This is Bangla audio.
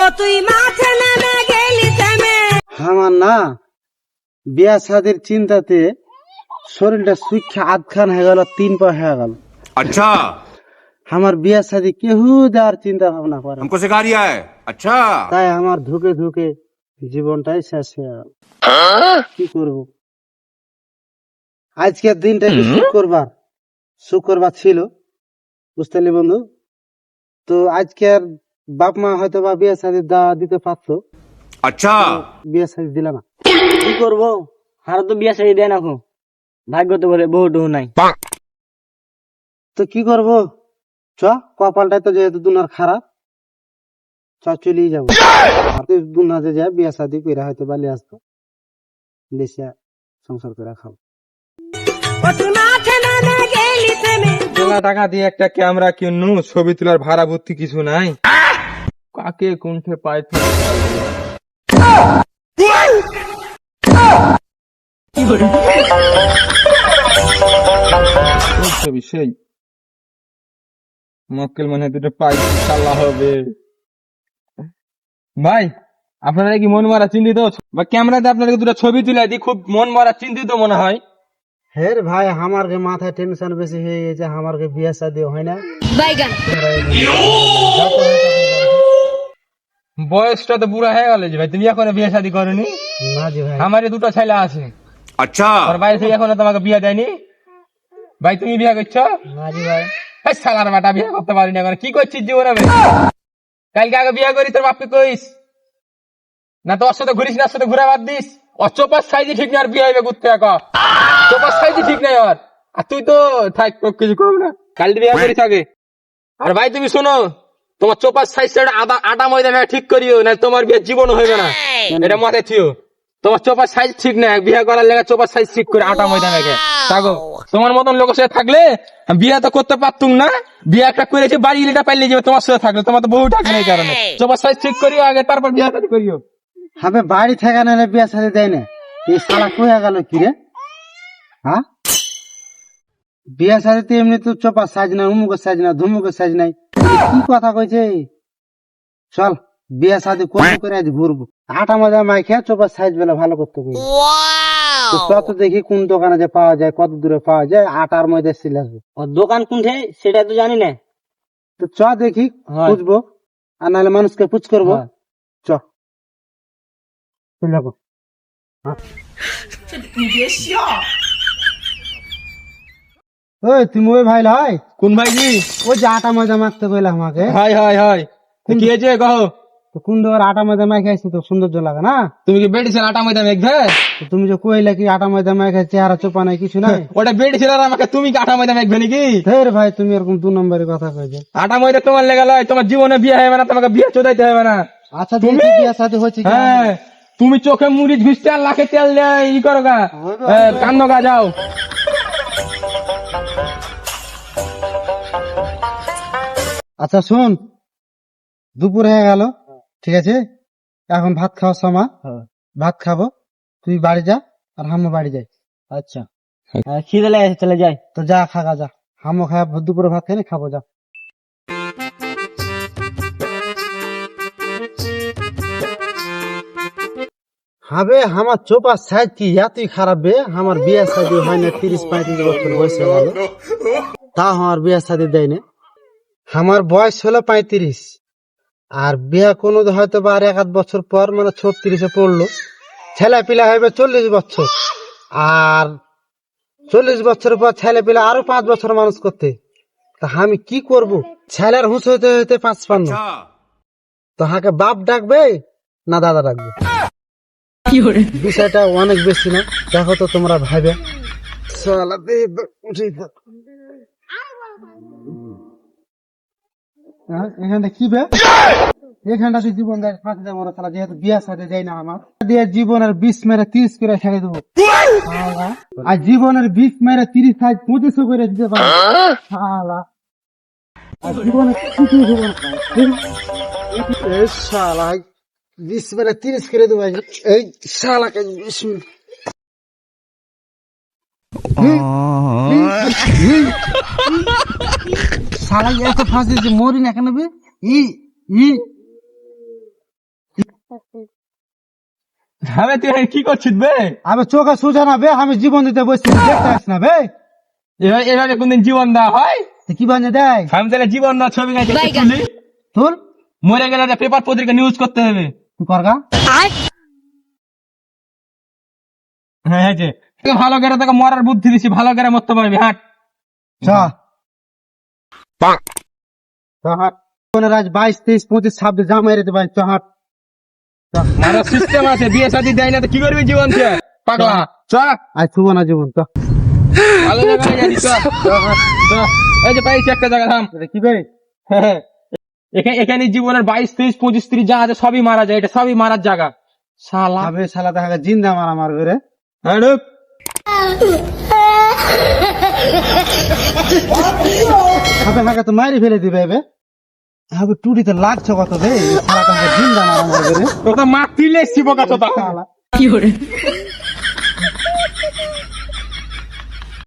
ও তুই মাঠে নেমে গেলি থেমে আমার না বিয়া শাদির চিন্তাতে শরীরটা সুখ্যা আধখান হয়ে গেল তিন পা হয়ে গেল अच्छा আমার বিয়া শাদি কেহু দেওয়ার চিন্তা ভাবনা করে না। हमको सिखा रिया है अच्छा তাই আমার ধুকে ধুকে জীবনটাই শেষ হয়ে গেল কি করব আজকের দিনটা কি শুক্রবার শুক্রবার ছিল বুঝতে পারলি বন্ধু তো আজকের বাপ মা হয়তো বা বিয়ে শাদি দা দিতে পারতো। আচ্ছা। বিয়ে শাদি দিলাম না। কি করব? হারা তো বিয়ে শাদি দেয় না এখন ভাগ্য তো বলে বহু ডহু নাই। তো কি করব? চ কপালটাই তো যেহেতু দুনার খারাপ চ চলেই যাব। দুনা যে যায় বিয়ে শাদি করে হয়তো বালি আসতো। দেশে সংসার করে খাব। টাকা দিয়ে একটা ক্যামেরা কিনু ছবি তোলার ভাড়া ভর্তি কিছু নাই। কাকে কোনঠে পাই কোন সেই? মক্কেল মানে দুটো পাই চাল্লা হবে। ভাই আপনারা কি মন মারা চিন্তিত? বা ক্যামেরাতে আপনাদের দুটো ছবি তুলে দিই খুব মন মারা চিন্তিত মনে হয়। হের ভাই আমার যে মাথায় টেনশন বেশি হয়ে গেছে আমার যে বিয়ে শাদি হয় না। বাইগান। বয়সটা তো বুড়া হয়ে গেল যে ভাই তুমি এখনও বিয়ে শাদী করনি? না জি ভাই। আমারই দুটো ছেলে আছে। আচ্ছা। আর ভাই সেই এখনও তোমাকে বিয়ে দেয়নি? ভাই তুমি বিয়ে করছ? না জি ভাই। এই শালার বাটা বিয়ে করতে পারিনি এখন। কি করছিস জীবনে কালকে আগে বিয়ে করি তোর বাপকে কইস। না তো ওর সাথে ঘুরিস না সাথে ঘুরা বাদ দিস। ওর চোপার সাইজে ঠিক না আর বিয়ে হইবে ঘুরতে এক চোপার সাইজে ঠিক নাই আর আর তুই তো থাক কিছু করবি না। কাল বিয়ে করিস আগে। আর ভাই তুমি শোনো তোমার চোপার সাইজ আটা আটা ময়দা মেয়ে ঠিক করিও না তোমার বিয়ে জীবন হইবে না। এটা মাথায় থিও তোমার চোপার সাইজ ঠিক না বিয়ে করার লেগে চোপার সাইজ ঠিক করে আটা ময়দা মেখে থাকো তোমার মতন লোকের সাথে থাকলে বিয়ে তো করতে পারতুম না। বিয়ে একটা করেছি বাড়ি গেলেটা পাইলে যাবে তোমার সাথে থাকলে তোমার তো বহু টাকা নেই কারণে। চোপার সাইজ ঠিক করিও আগে তারপর বিয়ে শাদী করিও। হবে বাড়ি থেকে না বিয়ে শাদি দেয় না। এই শালা কয়ে গেল কি রে? হ্যাঁ বিয়ে শাদিতে এমনি তো চোপা সাজ নাই উমুকের সাজ নাই ধুমুকের সাজ নাই। কি কথা কইছে? চল বিয়ে শাদি করব করে আজ ঘুরবো। আটা মজা মাই খেয়ে চোপার সাইজ বেলা ভালো করতে কই তো দেখি কোন দোকানে যে পাওয়া যায় কত দূরে পাওয়া যায় আটার মধ্যে সিল আসবে। ওর দোকান কোনঠে? সেটা তো জানি না। তো চ দেখি। খুঁজবো আর নাহলে মানুষকে পুচ করব। চ। চলে যাব। ওই তুমি ওই ভাই লাই কোন ভাই জি ওই যে আটা মজা মাখতে কইলে আমাকে। Hi hi hi. কি হয়েছে কहो তো কোন দোকান আটা ময়দা মাই খাইছি তো সৌন্দর্য লাগে না? তুমি কি বেডি ছিল আটা ময়দা মেঘবে তুমি যে কইলে কি আটা ময়দা মাই খাই চেহারা চোপা নাই কিছু নাই? ওটা বেডি ছিল আমাকে তুমি কি আটা ময়দা মেঘবে নাকি? ফের ভাই তুমি এরকম দু নম্বরের কথা কইছে। আটা ময়দা তোমার লেগে লয় তোমার জীবনে বিয়ে হবে না তোমাকে বিয়ে চোদাইতে হবে না। আচ্ছা তুমি বিয়ে সাথে হচ্ছে হ্যাঁ তুমি চোখে মুড়ি ঘুষতে আর লাখে তেল দিয়ে ই করো গা। কান্দ গা যাও। আচ্ছা শোন দুপুর হয়ে গেল ঠিক আছে? এখন ভাত খাওয়ার সময়। ভাত খাব। তুই বাড়ি যা আর হামো বাড়ি যাই। আচ্ছা। হ্যাঁ, খিদে লেগেছে চলে যাই। তো যা খাগা যা। হামো খায় দুপুরে ভাত খাই খাব যা। হবে আমার চোপা সাইজ কি? এতই খারাপ বে। আমার বিয়ে শাদি হয় না তিরিশ পঁয়ত্রিশ বছর বয়স হয়ে গেল। তা আমার বিয়ে শাদি দেয় না। আমার বয়স হলো পঁয়ত্রিশ। আর বিয়া কোনো হয়তো বা আর এক আধ বছর পর মানে ছত্রিশে পড়ল। ছেলে পিলা হইবে চল্লিশ বছর। আর চল্লিশ বছর পর ছেলে পিলা আরও পাঁচ বছর মানুষ করতে। তা আমি কি করব? ছেলের হুঁচ হইতে হইতে পাঁচ পান আচ্ছা। তো হাকে বাপ ডাকবে না দাদা ডাকবে? বিষয়টা অনেক বেশি না। দেখো তো তোমরা ভাবে এখানটা কি বে? এখানটা তুই জীবন দেয় যেহেতু বিয়া সাথে যাই না আমার। দিয়ে জীবনের বিষ মেরে তিরিশ করে ছেড়ে দেবো। আর জীবনের বিষ মেরে তিরিশ সাইজ পঁচিশশো করে দিতে পারো শালা। আর জীবনে কিছু দেবো না। এই বিশ মেরে তিরিশ করে দেবো এই শালাকে বিশ শালা এত ফাঁসি যে মরি না কেন বে? ই ই। আমি তুই কি করছিস বে? আমি চোখে সুঝা না বে আমি জীবন দিতে বসছি দেখতে আসি না বে? এভাবে এভাবে কোনদিন জীবন দেওয়া হয়? কি বানিয়ে দেয়? আমি তাহলে জীবন না ছবি গাইতে তুলি তোর? মরে গেলে একটা পেপার পত্রিকা নিউজ করতে হবে তুই করগা হ্যাঁ তোকে ভালো করে তোকে মরার বুদ্ধি দিছি ভালো করে মরতে পারবি হাট। চ বাইশ তেইশ পঁচিশ ছাব্বিশ যা মেরে দিতে পারি চ সিস্টেম আছে বিয়ে শাদী দেয় না তো কি করবি জীবন পাগলা চ। আজ শুভ না জীবন ভালো জায়গায় যাবি। এই যে পাইছি একটা জায়গা থাম। কি হ্যাঁ। এখানে এখানে জীবনের বাইশ তেইশ পঁচিশ ত্রিশ যা আছে সবই মারা যায় এটা সবই মারার জায়গা। শালা। শালা দেখা জিন্দা মারা মারবে রে হ্যাঁ। হাতে ফাঁকা তো মারি ফেলে দিবে এবে। হবে টুটিতে লাগছে কত রে? এই শালা তাকে জিন্দা মারা মারবে রে কি মারতে